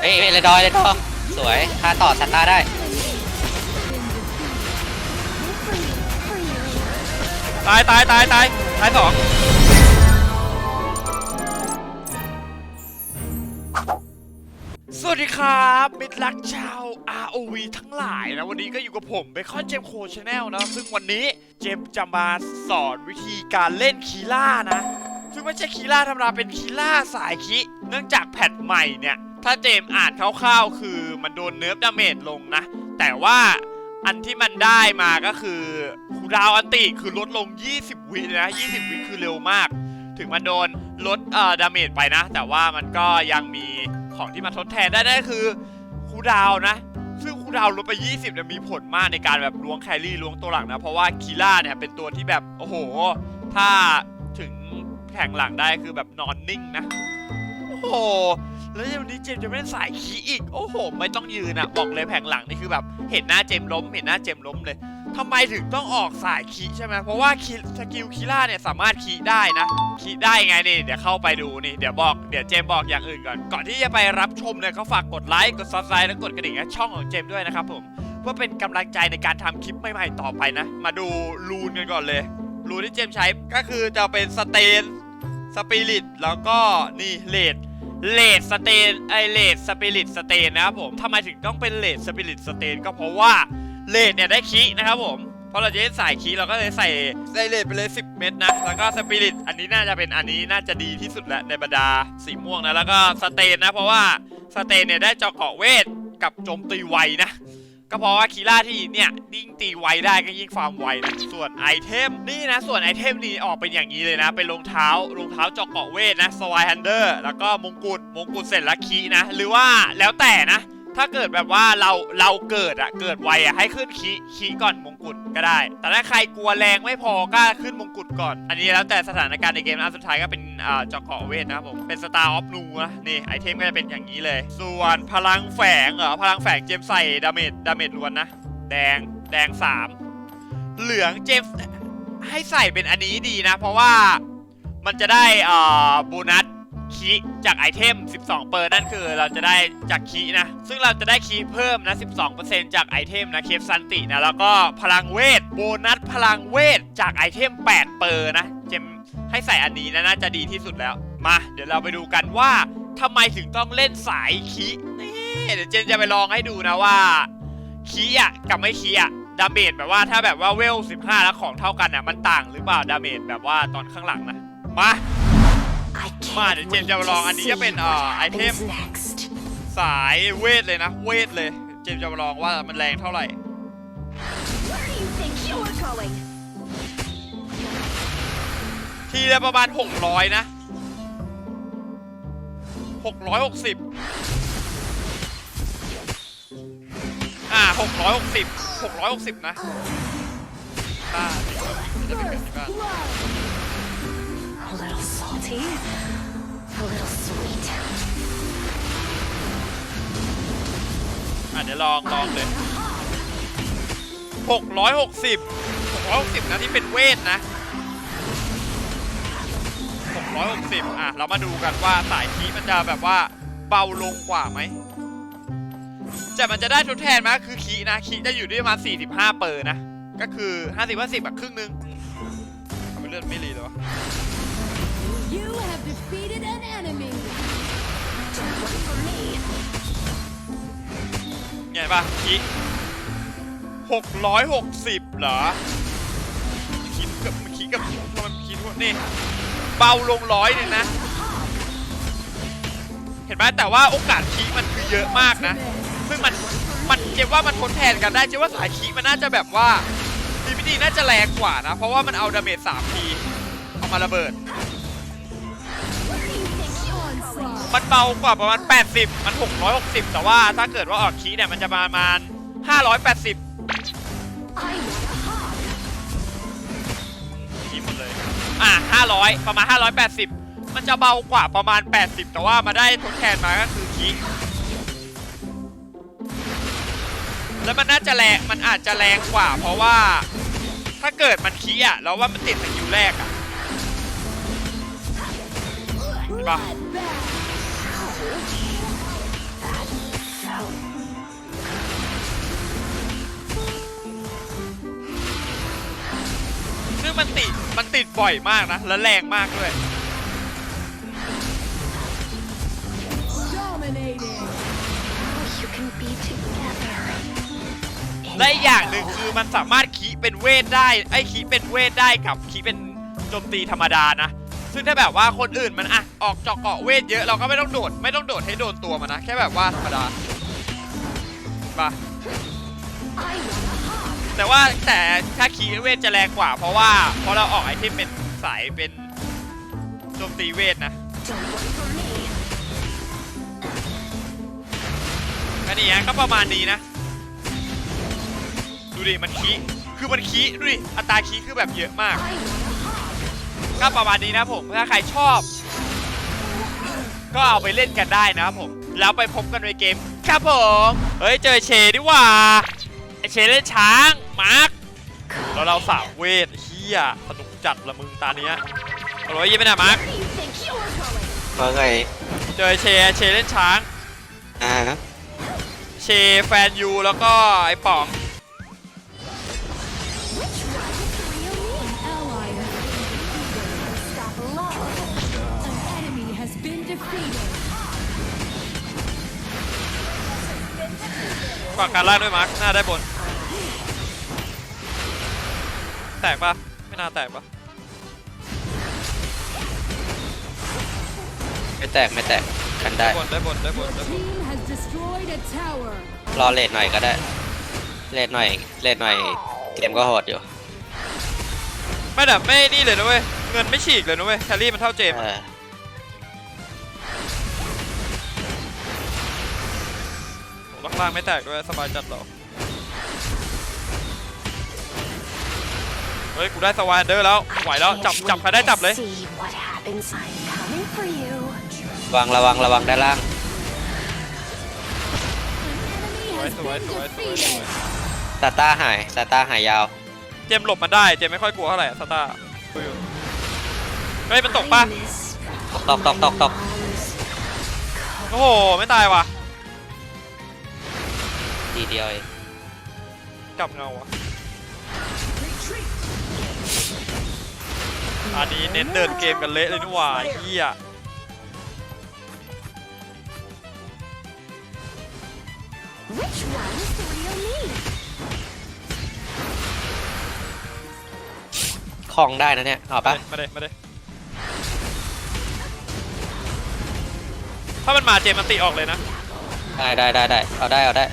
เอ้ยเลยดอยเลยดอสวยคาต่อสตาร์ได้ตายตายตายตายตายสองสวัสดีครับมิตรรักชาว ROV ทั้งหลายนะ วันนี้ก็อยู่กับผมเบคอนเจมโคชแนลนะ ซึ่งวันนี้เจมจะมาสอนวิธีการเล่นคีล่านะ ซึ่งไม่ใช่คีล่าธรรมดาเป็นคีล่าสายคิ เนื่องจากแพทใหม่เนี่ย ถ้าเจมอ่านคร่าวๆ คือมันโดนเนิร์ฟดาเมจลงนะ แต่ว่าอันที่มันได้มาก็คือคูดาวอันติคือลดลง 20 วินะ 20 วิคือเร็วมาก ถึงมันโดนลดเอ่อดาเมจไปนะ แต่ว่ามันก็ยังมีของที่มาทดแทนได้นั่นคือคูดาวนะ ซึ่งคูดาวลดไป 20เนี่ยมีผลมากในการแบบล้วงแครี่ล้วงตัวหลังนะ เพราะว่าคีล่าเนี่ยเป็นตัวที่แบบโอ้โห ถ้าถึงแข่งหลังได้คือแบบนอนนิ่งนะ โอ้โห แล้ววันนี้เจมจะไม่เล่นสายคีอีก โอ้โห ไม่ต้องยืนอะบอกเลยแผงหลังนี่คือแบบ เห็นหน้าเจมล้ม เห็นหน้าเจมล้มเลยทำไมถึงต้องออกสายคีใช่ไหมเพราะว่าคีสกิลคีล่าเนี่ยสามารถคีได้นะคีได้ไงนี่ เดี๋ยวเข้าไปดูนี่ เดี๋ยวบอก เดี๋ยวเจมบอกอย่างอื่นก่อน ก่อนที่จะไปรับชมเนี่ยก็ฝากกดไลค์ กดซับสไครต์และกดกระดิ่งให้ช่องของเจมด้วยนะครับผมเพื่อเป็นกำลังใจในการทำคลิปใหม่ๆต่อไปนะ มาดูรูนกันก่อนเลย รูนที่เจมใช้ก็คือจะเป็นสเตน สปิริต แล้วก็นี่เลด เลดสเตนไอเลดสปิริตสเตนนะครับผมทำไมถึงต้องเป็นเลดสปิริตสเตนก็เพราะว่าเลดเนี่ยได้คีนะครับผมเพราะเราจะใส่คีเราก็เลยใส่ใส่เลดไปเลย 10 เม็ดนะ แล้วก็สปิริตอันนี้น่าจะเป็นอันนี้น่าจะดีที่สุดแล้วในบรรดาสีม่วงนะ แล้วก็สเตนนะ เพราะว่าสเตนเนี่ยได้เจาะเกาะเวทกับโจมตีไวนะ ก็เพราะว่าคีร่าที่เนี่ยยิ่งตีไวได้ก็ยิ่งฟาร์มไวนะส่วนไอเทมนี่นะส่วนไอเทมนี่ออกเป็นอย่างนี้เลยนะ เป็นรองเท้ารองเท้าเจาะเกาะเวทนะสวายฮันเดอร์แล้วก็มงกุฎมงกุฎเสร็จแล้วคีนะ หรือว่าแล้วแต่นะ ถ้าเกิดแบบว่าเราเราเกิดอะเกิดไวอะให้ขึ้นคีคีก่อนมงกุฎก็ได้ แต่ถ้าใครกลัวแรงไม่พอก็ขึ้นมงกุฎก่อน อันนี้แล้วแต่สถานการณ์ในเกมนะสุดท้ายก็เป็นอ่าเจาะเกาะเวทนะครับผมเป็นสตาร์ออฟนูนะนี่ไอเทมก็จะเป็นอย่างนี้เลย ส่วนพลังแฝงเหรอพลังแฝงเจมใส่ดาเมจดาเมจล้วนนะ แดงแดง 3 เหลืองเจมให้ใส่เป็นอันนี้ดีนะ เพราะว่ามันจะได้อ่าโบนัส คีจากไอเทม 12 เปอร์นั่นคือเราจะได้จากคีนะ ซึ่งเราจะได้คีเพิ่มนะ 12%จากไอเทมนะเคฟซันตินะ แล้วก็พลังเวท โบนัสพลังเวทจากไอเทม 8 เปอร์นะ เจมให้ใส่อันนี้นะน่าจะดีที่สุดแล้ว มา เดี๋ยวเราไปดูกันว่าทำไมถึงต้องเล่นสายคีนี่เดี๋ยวเจมจะไปลองให้ดูนะว่าคีอะกับไม่คีอะดาเมจแบบว่าถ้าแบบว่าเวล 15 แล้วของเท่ากันอะมันต่างหรือเปล่าดาเมจแบบว่าตอนข้างหลังนะ มา มาเดี๋ยวเจมส์จะลองอันนี้จะเป็นเอ่อไอเทมสายเวทเลยนะ เวทเลย เจมส์จะมาลองว่ามันแรงเท่าไหร่ทีละประมาณ 600 นะ 660 อ่า 660 660 นะค่าจะเป็นแบบนี้บ้าง A little salty, a little sweet. อะเดี๋ยวลองลองเลย 660 660 นะที่เป็นเวทนะ 660 อะ เรามาดูกันว่าสายคีมันจะแบบว่าเบาลงกว่าไหมแต่มันจะได้ทดแทนมาคือคีนะคีจะอยู่ที่ประมาณ45 เปอร์นะ ก็คือ 50 50แบบครึ่งนึงทำไมเลือดไม่รีเลยวะ You have defeated an enemy. ไงป่ะคีหกร้อยหกสิบเหรอคีเกับคีกับทำไมคีทุกนี่เบาลงร้อยหนึ่งนะ เห็นไหมแต่ว่าโอกาสคีมันคือเยอะมากนะ ซึ่งมันมันเจมว่ามันทดแทนกันได้เจมว่าสายคีมันน่าจะแบบว่าดีพีดีน่าจะแรงกว่านะ เพราะว่ามันเอาดาเมจสามทีเอามาระเบิด มันเบากว่าประมาณ 80 มัน 660 แต่ว่าถ้าเกิดว่าออกคีเนี่ยมันจะประมาณ 580 I want a hug. คีหมดเลยอะ500 ประมาณ 580 มันจะเบากว่าประมาณ 80 แต่ว่ามาได้ทดแทนมาก็คือคีแล้วมันน่าจะแรงมันอาจจะแรงกว่า เพราะว่าถ้าเกิดมันคีอะแล้วว่ามันติดสกิลแรกอะเห็นปะ มันติดมันติดบ่อยมากนะ และแรงมากด้วยและอีกอย่างหนึ่งคือมันสามารถคีเป็นเวทได้ ไอ้คีเป็นเวทได้กับคีเป็นโจมตีธรรมดานะ ซึ่งถ้าแบบว่าคนอื่นมันอะออกเจาะเกาะเวทเยอะเราก็ไม่ต้องโดด ไม่ต้องโดดให้โดนตัวมันนะ แค่แบบว่าธรรมดาปะ แต่ว่าแต่ถ้าคีเวทจะแรงกว่า เพราะว่าเพราะเราออกไอเทมเป็นสายเป็นโจมตีเวทนะอันนี้ก็ประมาณนี้นะ ดูดิมันคีคือมันคีดูดิอัตราคีคือแบบเยอะมาก ก็ประมาณนี้นะผมถ้าใครชอบ ก็เอาไปเล่นกันได้นะครับผม แล้วไปพบกันในเกม ครับผม เฮ้ยเจอเชดีกว่า ไอเชเล่นช้าง มาร์คแล้วเราสาวเวทเฮียสนุกจัดละมึงตาเนี้ยเอาไว้ยิ้มไปนะมาร์ค Where do you think you're going? ว่าไงเจอเชเชเล่นช้าง อ่า เชแฟนยูแล้วก็ไอป๋อง ฝากการล่างด้วยมาร์คหน้าได้บน แตกปะไม่น่าแตกปะไม่แตกไม่แตกกันได้ได้บนได้บนได้บน Your ได้บน team has destroyed a tower. รอเลทหน่อยก็ได้เลทหน่อยเลทหน่อยเกมก็โหดอยู่ไม่แบบไม่นี่เลยนะเว้ยเงินไม่ฉีกเลยนะเว้ยแคลรี่มันเท่าเจมส์เออะอ โอ้ล่างๆไม่แตกด้วยสบายจัดเราเฮ้ย กูได้สวายเดอร์แล้วไม่ไหวแล้ว จับจับใครได้จับเลย See what happens. I'm coming for you. ระวังระวังระวังด้านล่าง An enemy has สวย been สวยสวยสวย defeated. ซาต้าหายซาต้าหายยาว เจมส์หลบมันได้ เจมส์ไม่ค่อยกลัวเท่าไหร่สตาร์ดูอยู่เฮ้ย มันตกปะ I miss ตกตกตกตก arms. โอ้โห ไม่ตายว่ะ ทีเดียวเองกลับเงาว่ะอันนี้เน้นเดินเกมกันเละเลยนี่หว่าเฮีย Which one is the real me? คลองได้นะเนี่ยเอาปะมาเลยมาเลยถ้ามันมาเจมส์มันติออกเลยนะ ได้ได้ได้ได้เอาได้เอาได้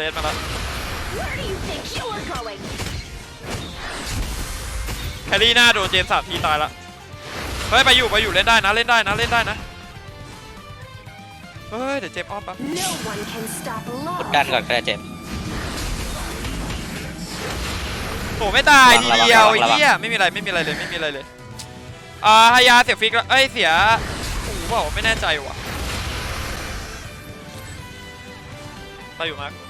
เวทเลสมาแล้ว Where do you think you're going? แครี่หน้าโดนเจมส์สามทีตายละเฮ้ยไปอยู่ไปอยู่เล่นได้นะเล่นได้นะเล่นได้นะเฮ้ยเดี๋ยวเจมส์อ้อมปะ No one can stop กด love. ดันก่อนก็ได้เจมส์โอ้ไม่ตายทีเดียวระวังระวังเฮียไม่มีอะไรไม่มีอะไรเลยไม่มีอะไรเลยอ่าฮายาเสียฟิกแล้วเอ้ยเสียโอ้โหบอกว่าไม่แน่ใจว่ะตายอยู่มาก An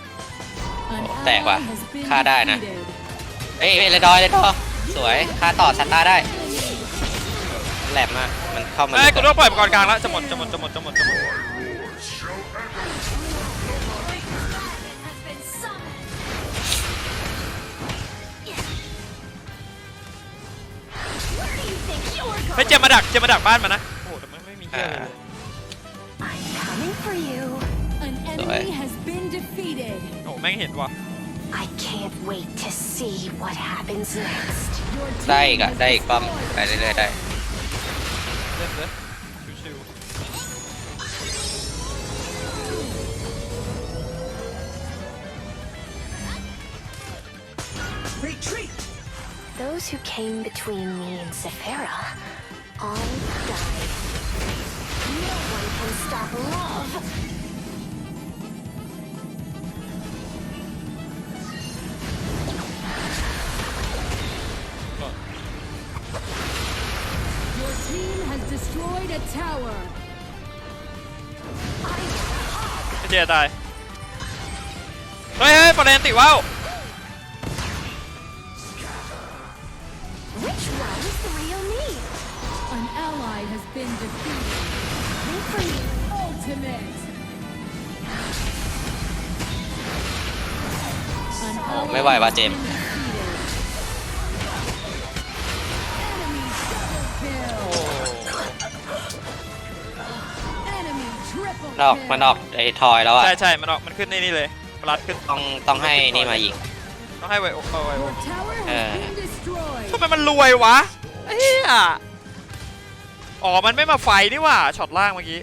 แตกว่ะ ally has been ฆ่าได้นะ defeated. เอ้ยเอ้ยเลยดอยเลยดอสวยฆ่าต่อซาต้าได้แหลมมากมันเข้ามาเอ้ยกูต้องปล่อยมังกรกลางแล้วจะหมดจะหมดจะหมดจะหมดจะหมด Where do you think you're เฮ้ย going? เจมมาดักเจมมาดักบ้านมานะโอ้โหแต่มันไม่มีเฮียอะไรเลย I'm coming for you. An enemy has been defeated. โอ้แม่งเห็นว่ะ I can't wait to see what happens next. Your team ได้อีกอะ has ได้อีกป้อม destroyed ไปเรื่อยๆได้ เล่นเลยชิว Those who came between me and Sephira all died. No one can stop love. a tower. ไอ้เจตาย เฮ้ยเฮ้ยประเด็นติว่าว Which one is the real me? An ally has been defeated. Wait for me. Ultimate. An ไม่ไหวว่ะเจมส์ has double kill. Enemy triple นอกมันออก kill. ไอ้ทอยแล้วอะ ใช่ใช่มันออกมันขึ้นในนี่เลยมันรัดขึ้นต้องต้องให้นี่มายิง ต้องให้ไวโอเอาไวโอ Your tower has Uh. been destroyed. ทำไมมันรวยวะเฮียอ๋อมันไม่มาไฟนี่หว่าช็อตล่างเมื่อกี้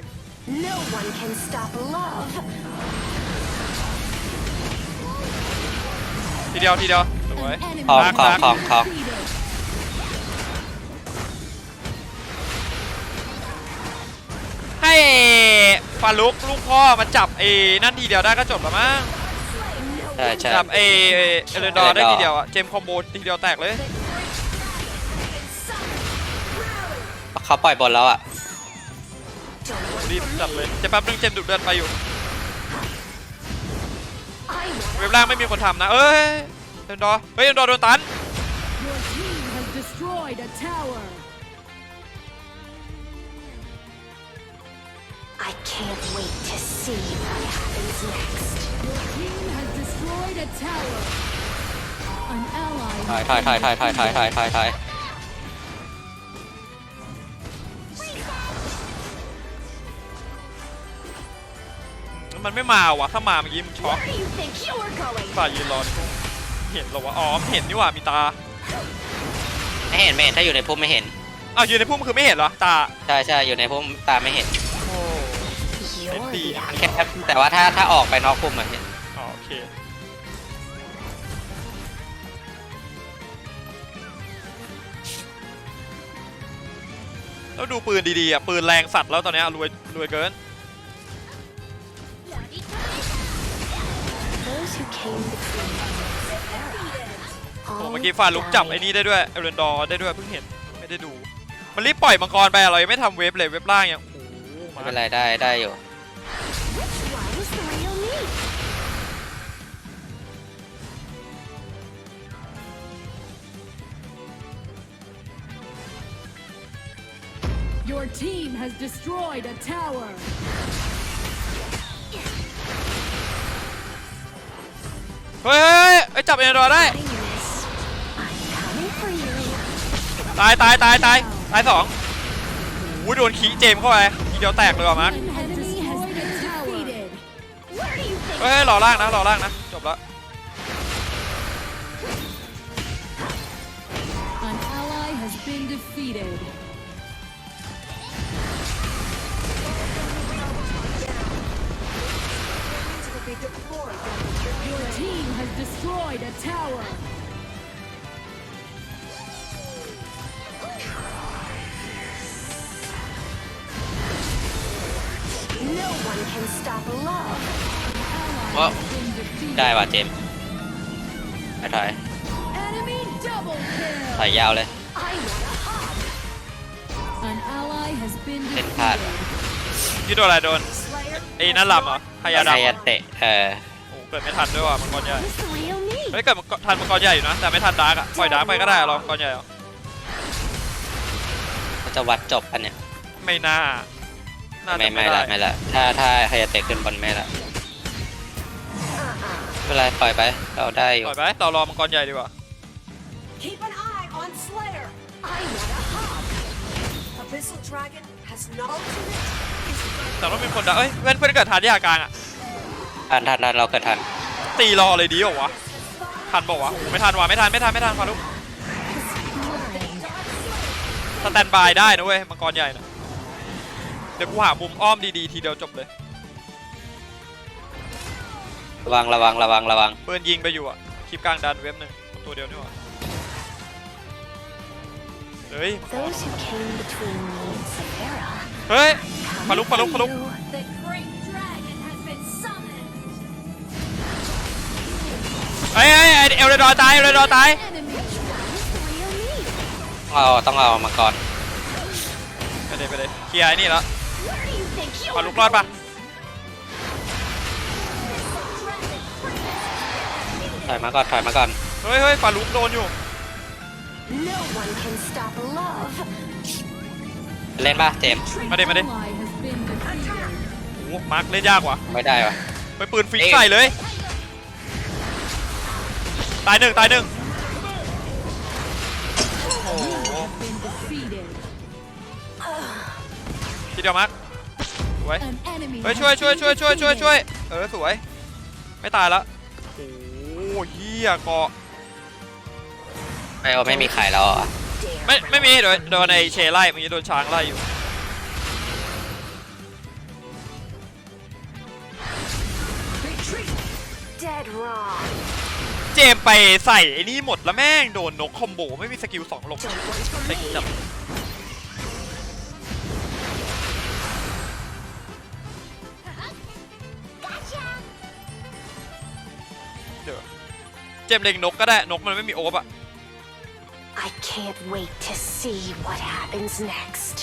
No one can stop love. ทีเดียวทีเดียวสวย An enemy ของ has ของ been ของของ defeated. ให้ ฟาลุกลูกพ่อมาจับไอ้นั่นทีเดียวได้ก็จบแล้วมั้งใช่ใช่จับไอ้เอเลนดอร์ได้ Elendor ทีเดียวอะเจมส์คอมโบทีเดียวแตกเลยเขาปล่อยบนแล้วอะรีบจับเลยเจะแป๊บนึงเจมส์ดุเดือดไปอยู่ I want เว็บล่างไม่มีคนทำนะเอ้ยเอเลนดอร์เฮ้ยเอเลนดอร์โดนตัน I can't wait to see what happens next. Your team has destroyed a tower. An ally ถอย has ถอยถอยถอยถอยถอยถอยถอยถอยมันไม่มาว่ะถ้ามาเมื่อกี้มึงช็อก Where do you think you're going? ฝ่ายยืนรอนี่เห็นเหรอวะอ๋อมันเห็นนี่หว่ามีตาไม่เห็นไม่เห็นถ้าอยู่ในพุ่มไม่เห็นอ้าวยืนในพุ่มคือไม่เห็นเหรอตาใช่ใช่อยู่ในพุ่มตาไม่เห็น โอ้ You're Maybe. the แค่ apple of แต่ my ว่าถ้าถ้าออกไปนอกพุ่มอะเห็นอ๋อโอเคแล้วดูปืนดีๆอะปืนแรงสัตว์แล้วตอนเนี้ยรวยรวยเกิน Those who came between me and Sarah. โอ้โห all เมื่อกี้ฟาลุกจับไอ้นี่ได้ด้วยเอเลนดอร์ได้ด้วยเพิ่งเห็นไม่ได้ดู มันรีบปล่อยมังกรไปอะเรายังไม่ทำเวฟเลยเวฟล่างยังโอ้โหไม่มาเป็นไรได้ได้อยู่ Your team has destroyed a tower. Hey, hey, hey, chụp em rồi đấy. Tai, tai, tai, tai, tai 2. Ui, đồn khí chém เข้าไปทีเดียวแตกเลยว่ะมันเฮ้ยหล่อล่างนะหล่อล่างนะ ได้ว่ะเจมส์ถอยถอย Enemy double ถอย kill. ยาวเลย I want a hug. An ally has been Didn't cut. defeated. ที่โดนอะไรโดน Slayer. ไอ้นั่นลำเหรอพยาไฮดำยาเตะเออโอ้เกิดไม่ทันด้วยว่ะมังกรใหญ่ What is the real me? เฮ้ยเกิดมังกรทันมังกรใหญ่อยู่นะแต่ไม่ทันดาร์กอะปล่อยดาร์กไปก็ได้รอมังกรใหญ่เอาเขาจะวัดจบกันเนี่ยไม่น่าน่าไม่จะไม่ไม่ละได้ไม่ละถ้าถ้าไฮยาเตะขึ้นบนไม่ละไม่ เป็นไรปล่อยไป เราได้อยู่ปล่อยไปเรารอมังกรใหญ่ดีกว่า Keep an eye on Slayer. I want a hug. Abyssal Dragon has not ultimate. Is แต่ต้องมีคนดาเอ้ยเพื่อนเพื่อนเกิดทันที่อากลางอะทันทันทันเราเกิดทันตีรอเลยดีเหรอวะ ทันบอกวะโอ้ไม่ทันว่ะไม่ทันไม่ทันไม่ทันฟาลุกสแตนบายได้นะเว้ยมังกรใหญ่นะเดี๋ยวกูหามุมอ้อมดีๆทีเดียวจบเลย ระวังระวังระวังระวังปืนยิงไปอยู่อะคลิปกลางดันเว็บหนึ่งตัวเดียวนี่หว่าเฮ้ย Those who came between me and Severa. เฮ้ย coming Paluk, paluk, for paluk. you. the great dragon has been summoned. เฮ้ยเฮ้ยเฮ้ยเอลเดอร์ตายเอลเดอร์ตาย Enemy เอาต้องเอามังกรไปเลยไปเลยเคลียร์ไอ้นี่แล้ว Where do you think you're พาลุกรอดปะ ถอยมาก่อนถอยมาก่อนเฮ้ยเฮ้ยฟาลุกโดนอยู่ No one can stop love. เล่นป่ะเจมส์ มาดิมาดิ Ally has been defeated. โอ้โหมาร์คเล่นยากว่ะไม่ได้วะไปปืนฟิกใส่เลย ตายหนึ่งตายหนึ่งโอ้โห Been defeated. ทีเดียวมาร์คสวย An enemy เฮ้ย has ช่วยช่วย been ช่วยช่วยช่วย defeated. ช่วยเออสวย ไม่ตายละโอ้โห เฮียเกาะไอโอไม่มีไข่แล้วเหรอ Dare ไม่ไม่มีโดนโดนไอเชไล่เมื่อกี้โดนช้างไล่อยู่ Dead wrong. เจมส์ไปใส่ไอ้นี่หมดแล้วแม่งโดนนกคอมโบไม่มีสกิลสองลงเล็กจับ เจมส์เล็งนกก็ได้ นกมันไม่มีโอบอะ I can't wait to see what happens next.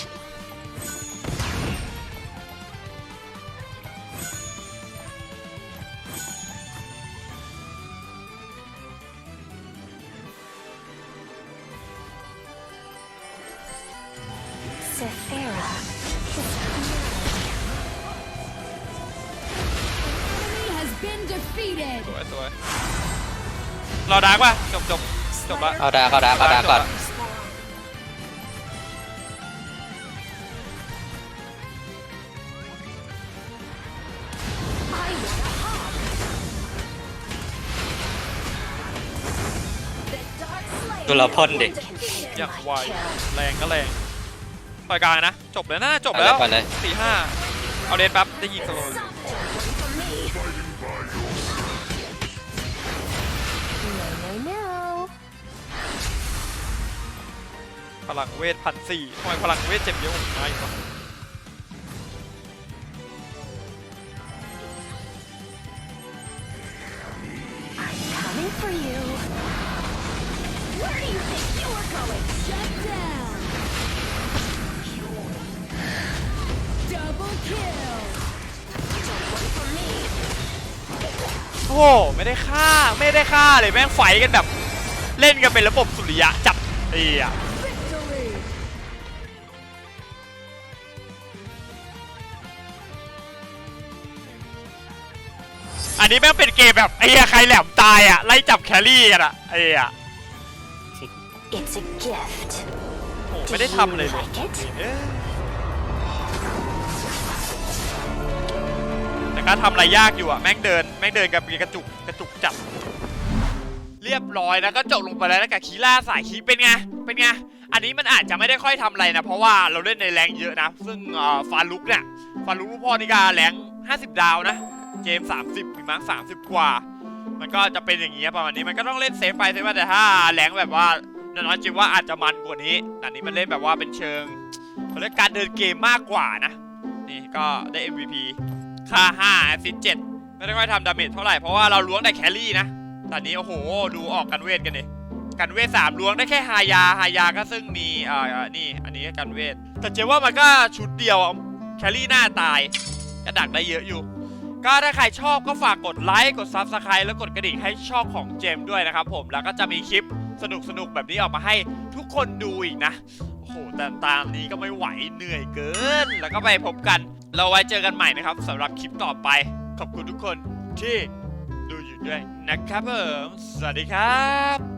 เซเฟรา Enemy has been defeated. สวยสวย รอดักป่ะจบจบจบละเอาดาเอาดาเอาดาก่อน ดูเราพ่นดิอย่างไวแรงก็แรงปล่อยกลางนะ จบเลยนะจบไปเลแล้ยวไปเลย สี่ห้าเอาเลนปั๊บได้ยิงสโลว์ พลังเวทพันสี่ทำไมพลังเวทเจ็บเยอะกว่าผมอีกวะ Coming for you. Where do you think you were going? Shut down. Double kill. โอ้โหไม่ได้ฆ่า ไม่ได้ฆ่าเลยแม่งไฟกันแบบ เล่นกันเป็นระบบสุริยะจัดไอ้อ อันนี้แม่งเป็นเกมแบบไอ้เหี้ยใครแหลมตายอะไล่จับแครี่กันอะไอ้อะ It's a gift. โอ้โหไม่ได้ทำเลยเลย Like it? เอ๊ะแต่ก็ทำอะไรยากอยู่อะแม่งเดินแม่งเดินกับกระจุกกระจุกจับ เรียบร้อยแล้วก็จบลงไปแล้วนะกับคีล่าสายคีเป็นไงเป็นไงอันนี้มันอาจจะไม่ได้ค่อยทำอะไรนะ เพราะว่าเราเล่นในแรงเยอะนะ ซึ่งเอ่อฟาลุกเนี่ยฟาลุกลูกพ่อนี่ก็แรง50 ดาวนะ เจมส์30พี่มาร์ค30 กว่า มันก็จะเป็นอย่างนี้ประมาณนี้มันก็ต้องเล่นเซฟไปเซฟไปแต่ถ้าแรงแบบว่าน้อยๆจิมว่าอาจจะมันกว่านี้แต่นี้มันเล่นแบบว่าเป็นเชิงเขาเรียกการเดินเกมมากกว่านะ นี่ก็ได้ MVP ค่า5แอสซิสต์7ไม่ได้ค่อยทำดาเมจเท่าไหร่เพราะว่าเราล้วงได้แครี่นะตอนนี้โอ้โหดูออกกันเวทกันดิกันเวทสามล้วงได้แค่ฮายาฮายาก็ซึ่งมีเอ่อนี่อันนี้ก็กันเวทแต่เจ๊ว่ามันก็ชุดเดียวแครี่หน้าตายกระดักได้เยอะอยู่ ก็ถ้าใครชอบก็ฝากกดไลค์กด Subscribe แล้วกดกระดิ่งให้ช่องของเจมด้วยนะครับผมแล้วก็จะมีคลิปสนุกๆแบบนี้ออกมาให้ทุกคนดูอีกนะโอ้โหแต่ตามนี้ก็ไม่ไหวเหนื่อยเกิน แล้วก็ไปพบกัน เราไว้เจอกันใหม่นะครับสำหรับคลิปต่อไป ขอบคุณทุกคนที่ดูอยู่ด้วยนะครับผมสวัสดีครับ